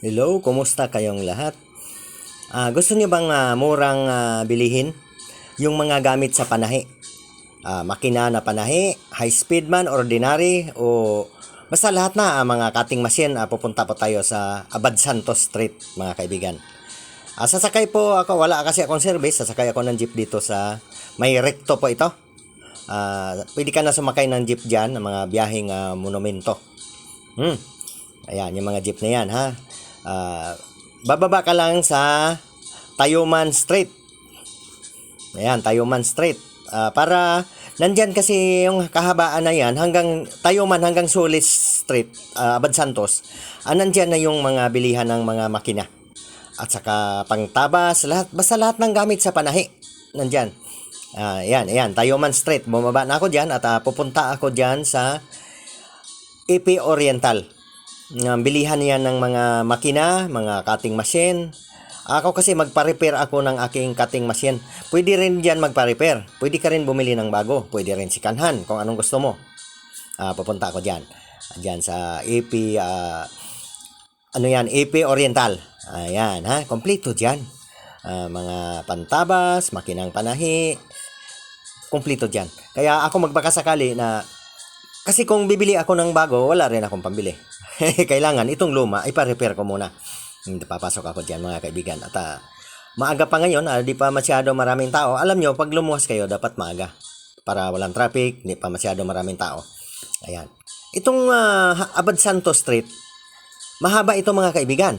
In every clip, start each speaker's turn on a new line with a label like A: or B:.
A: Hello, kumusta kayong lahat? Ah, gusto niyo bang ah, murang ah, bilihin yung mga gamit sa panahi? Ah, makina na panahi, high speed man, ordinary o basta lahat na ah, mga cutting machine ah, pupunta po tayo sa Abad Santos Street mga kaibigan. Ah, sasakay po ako, wala kasi akong service, sasakay ako ng jeep dito sa may recto po ito. Ah, pwede ka na sumakay ng jeep diyan, ng mga biyaheng ah, monumento. Hmm. Ayan, yung mga jeep na yan, ha? Ah, bababa ka lang sa Tayuman Street. Ayan, Tayuman Street. Ah, para nandyan kasi yung kahabaan na yan hanggang Tayuman hanggang Solis Street, ah, Abad Santos. Ah, nandyan na yung mga bilihan ng mga makina. At saka pangtabas, lahat, basta lahat ng gamit sa panahi. Nandyan. Ah, ayan, ayan, Tayuman Street. Bumaba na ako dyan at ah, pupunta ako dyan sa AP Oriental. Bilihan yan ng mga makina, mga cutting machine. Ako kasi magpa-repair ako ng aking cutting machine. Pwede rin diyan magpa-repair. Pwede ka rin bumili ng bago. Pwede rin sikanhan kung anong gusto mo. Ah, pupunta ako diyan. Diyan sa AP ah, ano yan, AP Oriental. Ayan, ha? Kompleto diyan. Ah, mga pantabas, makinang panahi, kompleto diyan. Kaya ako magbakasakali na kasi kung bibili ako ng bago, wala rin akong pambili. Kailangan itong luma, ipa-repair ko muna. Hindi papasok ako diyan mga kaibigan. At ah, maaga pa ngayon, ah, di pa masyado maraming tao. Alam nyo, pag lumuwas kayo, dapat maaga. Para walang traffic, di pa masyado maraming tao. Ayan. Itong ah, Abad Santos Street, mahaba ito mga kaibigan.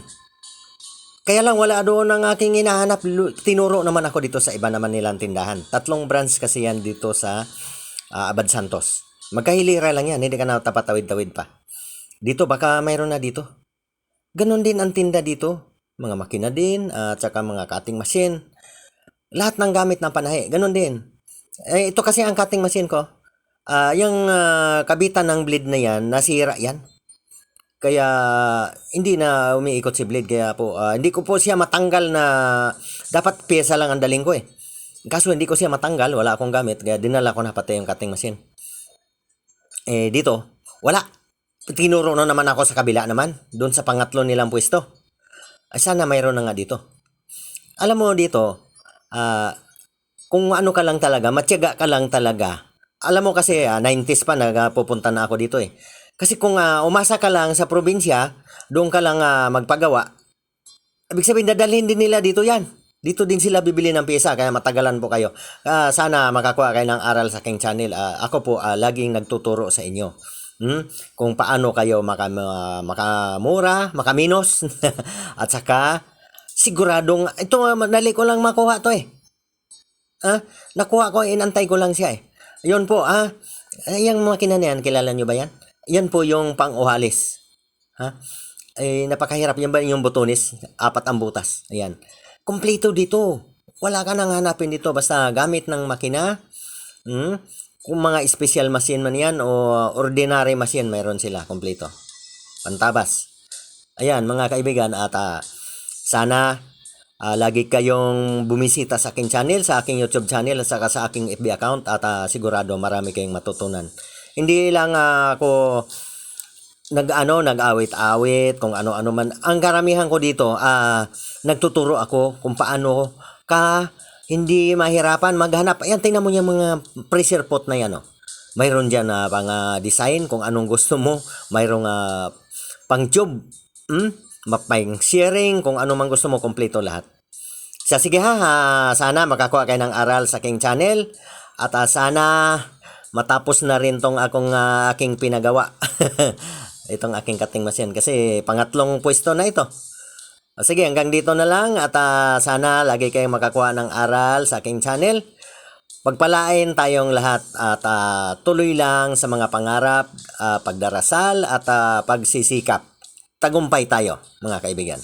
A: Kaya lang wala doon ang aking hinahanap. Tinuro naman ako dito sa iba naman nilang tindahan. Tatlong branch kasi yan dito sa ah, Abad Santos. Magkahilira lang yan, hindi ka na tapatawid-tawid pa. Dito baka mayroon na dito. Ganon din ang tinda dito. Mga makina din, at saka mga cutting machine. Lahat ng gamit ng panahe, ganon din. Eh, ito kasi ang cutting machine ko. Ah, yung ah, kabitan ng blade na yan, nasira yan. Kaya hindi na umiikot si blade kaya po ah, hindi ko po siya matanggal na dapat pyesa lang ang daling ko eh. Kaso hindi ko siya matanggal, wala akong gamit kaya dinala ko na pati yung cutting machine. Eh dito, wala. Tinuro na naman ako sa kabila naman, doon sa pangatlo nilang pwesto. Ay sana mayroon na nga dito. Alam mo dito, ah kung ano ka lang talaga, matyaga ka lang talaga. Alam mo kasi ah, 90s pa nagpupunta na ako dito eh. Kasi kung ah, umasa ka lang sa probinsya, doon ka lang ah, magpagawa. Ibig sabihin dadalhin din nila dito 'yan. Dito din sila bibili ng pyesa kaya matagalan po kayo. Ah, sana makakuha kayo ng aral sa aking channel. Ah, ako po ah, laging nagtuturo sa inyo. Hmm? Kung paano kayo maka, ah, makamura, makaminos. At saka siguradong ito madali ko lang makuha to eh. Ah, nakuha ko, inantay ko lang siya eh. Yun po, ah. Eh, Yung makina na yan, kilala nyo ba yan? Yan po yung pang-uhalis. Ha? Eh, napakahirap. Yan ba yung butonis? Apat ang butas. Ayan. Kompleto dito. Wala ka nang hanapin dito. Basta gamit ng makina. Hmm? Kung mga special machine man yan o ordinary machine, mayroon sila. Kompleto. Pantabas. Ayan, mga kaibigan. At ah, sana Ah, lagi kayong bumisita sa aking channel, sa aking YouTube channel, at saka sa aking FB account at ah, sigurado marami kayong matutunan. Hindi lang ah, ako nag-ano, nag-awit-awit, kung ano-ano man. Ang karamihan ko dito, ah, nagtuturo ako kung paano ka hindi mahirapan maghanap. Ayan, tingnan mo yung mga pressure pot na yan, oh. Mayroon dyan na pang ah, design kung anong gusto mo. Mayroong ah, pang tube. Hmm? Mapang sharing, kung ano man gusto mo, kompleto lahat. Siya, sige ha, ha, sana makakuha kayo ng aral sa aking channel. At ah, sana matapos na rin tong akong ah, aking pinagawa. Itong aking cutting machine. Kasi pangatlong pwesto na ito. O, sige, hanggang dito na lang. At ah, sana lagi kayong makakuha ng aral sa aking channel. Pagpalain tayong lahat at ah, tuloy lang sa mga pangarap, ah, pagdarasal at ah, pagsisikap. Tagumpay tayo, mga kaibigan.